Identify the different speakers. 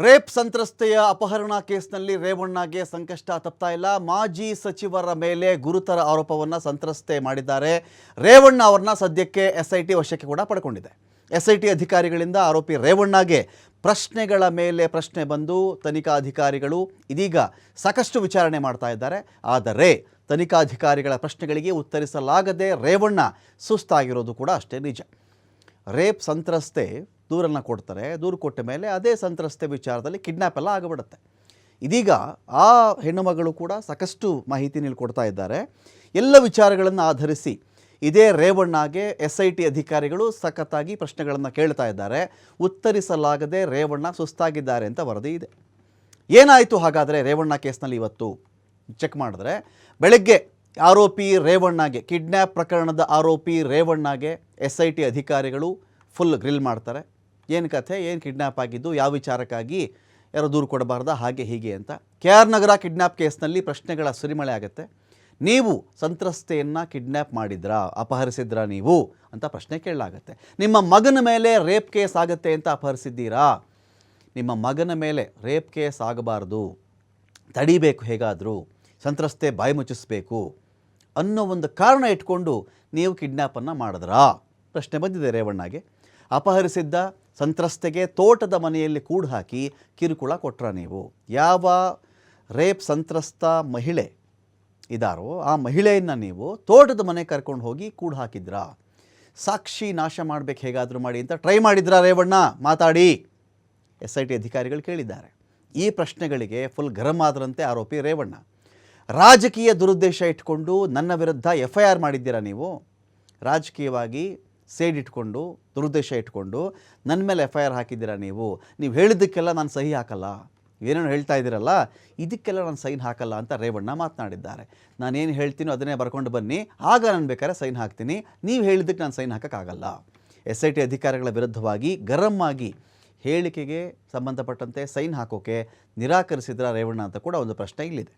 Speaker 1: Rape ಸಂತ್ರಸ್ತೆಯ ಅಪಹರಣ ಕೇಸ್ನಲ್ಲಿ ರೇವಣ್ಣಗೆ ಸಂಕಷ್ಟ ತಪ್ತಾ ಇಲ್ಲ. ಮಾಜಿ ಸಚಿವರ ಮೇಲೆ ಗುರುತರ ಆರೋಪವನ್ನು ಸಂತ್ರಸ್ತೆ ಮಾಡಿದ್ದಾರೆ. ರೇವಣ್ಣ ಅವರನ್ನ ಸದ್ಯಕ್ಕೆ ಎಸ್ ವಶಕ್ಕೆ ಕೂಡ ಪಡ್ಕೊಂಡಿದೆ. ಎಸ್ ಅಧಿಕಾರಿಗಳಿಂದ ಆರೋಪಿ ರೇವಣ್ಣಗೆ ಪ್ರಶ್ನೆಗಳ ಮೇಲೆ ಪ್ರಶ್ನೆ ಬಂದು ತನಿಖಾಧಿಕಾರಿಗಳು ಇದೀಗ ಸಾಕಷ್ಟು ವಿಚಾರಣೆ ಮಾಡ್ತಾ ಇದ್ದಾರೆ. ಆದರೆ ತನಿಖಾಧಿಕಾರಿಗಳ ಪ್ರಶ್ನೆಗಳಿಗೆ ಉತ್ತರಿಸಲಾಗದೆ ರೇವಣ್ಣ ಸುಸ್ತಾಗಿರೋದು ಕೂಡ ಅಷ್ಟೇ ನಿಜ. ರೇಪ್ ಸಂತ್ರಸ್ತೆ ದೂರನ್ನು ಕೊಡ್ತಾರೆ, ದೂರು ಕೊಟ್ಟ ಮೇಲೆ ಅದೇ ಸಂತ್ರಸ್ತೆ ವಿಚಾರದಲ್ಲಿ ಕಿಡ್ನ್ಯಾಪ್ ಎಲ್ಲ ಆಗಿಬಿಡುತ್ತೆ. ಇದೀಗ ಆ ಹೆಣ್ಣುಮಗಳು ಕೂಡ ಸಾಕಷ್ಟು ಮಾಹಿತಿ ಕೊಡ್ತಾ ಇದ್ದಾರೆ. ಎಲ್ಲ ವಿಚಾರಗಳನ್ನು ಆಧರಿಸಿ ಇದೇ ರೇವಣ್ಣಗೆ ಎಸ್ ಐ ಟಿ ಅಧಿಕಾರಿಗಳು ಸಖತ್ತಾಗಿ ಪ್ರಶ್ನೆಗಳನ್ನು ಕೇಳ್ತಾ ಇದ್ದಾರೆ. ಉತ್ತರಿಸಲಾಗದೆ ರೇವಣ್ಣ ಸುಸ್ತಾಗಿದ್ದಾರೆ ಅಂತ ವರದಿ ಇದೆ. ಏನಾಯಿತು ಹಾಗಾದರೆ ರೇವಣ್ಣ ಕೇಸ್ನಲ್ಲಿ ಇವತ್ತು? ಚೆಕ್ ಮಾಡಿದ್ರೆ ಬೆಳಗ್ಗೆ ಆರೋಪಿ ರೇವಣ್ಣಗೆ ಕಿಡ್ನ್ಯಾಪ್ ಪ್ರಕರಣದ ಆರೋಪಿ ರೇವಣ್ಣಗೆ ಎಸ್ ಐ ಟಿ ಅಧಿಕಾರಿಗಳು ಫುಲ್ ಗ್ರಿಲ್ ಮಾಡ್ತಾರೆ. ಏನು ಕಥೆ, ಏನು ಕಿಡ್ನ್ಯಾಪ್ ಆಗಿದ್ದು, ಯಾವ ವಿಚಾರಕ್ಕಾಗಿ ಯಾರೋ ದೂರು ಕೊಡಬಾರ್ದ, ಹಾಗೆ ಹೀಗೆ ಅಂತ. ಕೆ ಆರ್ ನಗರ ಕಿಡ್ನ್ಯಾಪ್ ಕೇಸ್ನಲ್ಲಿ ಪ್ರಶ್ನೆಗಳ ಸುರಿಮಳೆ ಆಗುತ್ತೆ. ನೀವು ಸಂತ್ರಸ್ತೆಯನ್ನು ಕಿಡ್ನ್ಯಾಪ್ ಮಾಡಿದ್ರಾ, ಅಪಹರಿಸಿದ್ರಾ ನೀವು ಅಂತ ಪ್ರಶ್ನೆ ಕೇಳಲಾಗತ್ತೆ. ನಿಮ್ಮ ಮಗನ ಮೇಲೆ ರೇಪ್ ಕೇಸ್ ಆಗುತ್ತೆ ಅಂತ ಅಪಹರಿಸಿದ್ದೀರಾ? ನಿಮ್ಮ ಮಗನ ಮೇಲೆ ರೇಪ್ ಕೇಸ್ ಆಗಬಾರ್ದು. ತಡಿಬೇಕು ಹೇಗಾದರೂ. ಸಂತ್ರಸ್ತೆ ಬಾಯಿ ಮುಚ್ಚಿಸ್ಬೇಕು ಅನ್ನೋ ಒಂದು ಕಾರಣ ಇಟ್ಕೊಂಡು ನೀವು ಕಿಡ್ನ್ಯಾಪನ್ನು ಮಾಡಿದ್ರಾ? ಪ್ರಶ್ನೆ ಬಂದಿದೆ ರೇವಣ್ಣಗೆ. ಅಪಹರಿಸಿದ್ದ ಸಂತ್ರಸ್ತೆಗೆ ತೋಟದ ಮನೆಯಲ್ಲಿ ಕೂಡು ಹಾಕಿ ಕಿರುಕುಳ ಕೊಟ್ರ ನೀವು. ಯಾವ ರೇಪ್ ಸಂತ್ರಸ್ತ ಮಹಿಳೆ ಇದಾರೋ ಆ ಮಹಿಳೆಯನ್ನು ನೀವು ತೋಟದ ಮನೆ ಕರ್ಕೊಂಡು ಹೋಗಿ ಕೂಡು ಹಾಕಿದ್ರಾ. ಸಾಕ್ಷಿ ನಾಶ ಮಾಡಬೇಕು ಹೇಗಾದರೂ ಮಾಡಿ ಅಂತ ಟ್ರೈ ಮಾಡಿದ್ರಾ ರೇವಣ್ಣ? ಮಾತಾಡಿ. ಎಸ್ ಐ ಟಿ ಅಧಿಕಾರಿಗಳು ಕೇಳಿದ್ದಾರೆ. ಈ ಪ್ರಶ್ನೆಗಳಿಗೆ ಫುಲ್ ಗರಂ ಆದರಂತೆ ಆರೋಪಿ ರೇವಣ್ಣ. ರಾಜಕೀಯ ದುರುದ್ದೇಶ ಇಟ್ಕೊಂಡು ನನ್ನ ವಿರುದ್ಧ ಎಫ್ ಐ ಆರ್ ಮಾಡಿದ್ದೀರಾ ನೀವು? ರಾಜಕೀಯವಾಗಿ ಸೇಡ್ ಇಟ್ಕೊಂಡು, ದುರುದ್ದೇಶ ಇಟ್ಕೊಂಡು ನನ್ನ ಮೇಲೆ ಎಫ್ ಐ ಆರ್ ಹಾಕಿದ್ದೀರಾ ನೀವು? ನೀವು ಹೇಳಿದ್ದಕ್ಕೆಲ್ಲ ನಾನು ಸಹಿ ಹಾಕಲ್ಲ. ಏನೇನು ಹೇಳ್ತಾ ಇದ್ದೀರಲ್ಲ, ಇದಕ್ಕೆಲ್ಲ ನಾನು ಸೈನ್ ಹಾಕಲ್ಲ ಅಂತ ರೇವಣ್ಣ ಮಾತನಾಡಿದ್ದಾರೆ. ನಾನೇನು ಹೇಳ್ತೀನೋ ಅದನ್ನೇ ಬರ್ಕೊಂಡು ಬನ್ನಿ. ಆಗ ನಾನು ಬೇಕಾದ್ರೆ ಸೈನ್ ಹಾಕ್ತೀನಿ. ನೀವು ಹೇಳಿದ್ದಕ್ಕೆ ನಾನು ಸೈನ್ ಹಾಕೋಕ್ಕಾಗಲ್ಲ. ಎಸ್ ಐ ಟಿ ಅಧಿಕಾರಿಗಳ ವಿರುದ್ಧವಾಗಿ ಗರಂ ಆಗಿ ಹೇಳಿಕೆಗೆ ಸಂಬಂಧಪಟ್ಟಂತೆ ಸೈನ್ ಹಾಕೋಕೆ ನಿರಾಕರಿಸಿದ್ರ ರೇವಣ್ಣ ಅಂತ ಕೂಡ ಒಂದು ಪ್ರಶ್ನೆ ಇಲ್ಲಿದೆ.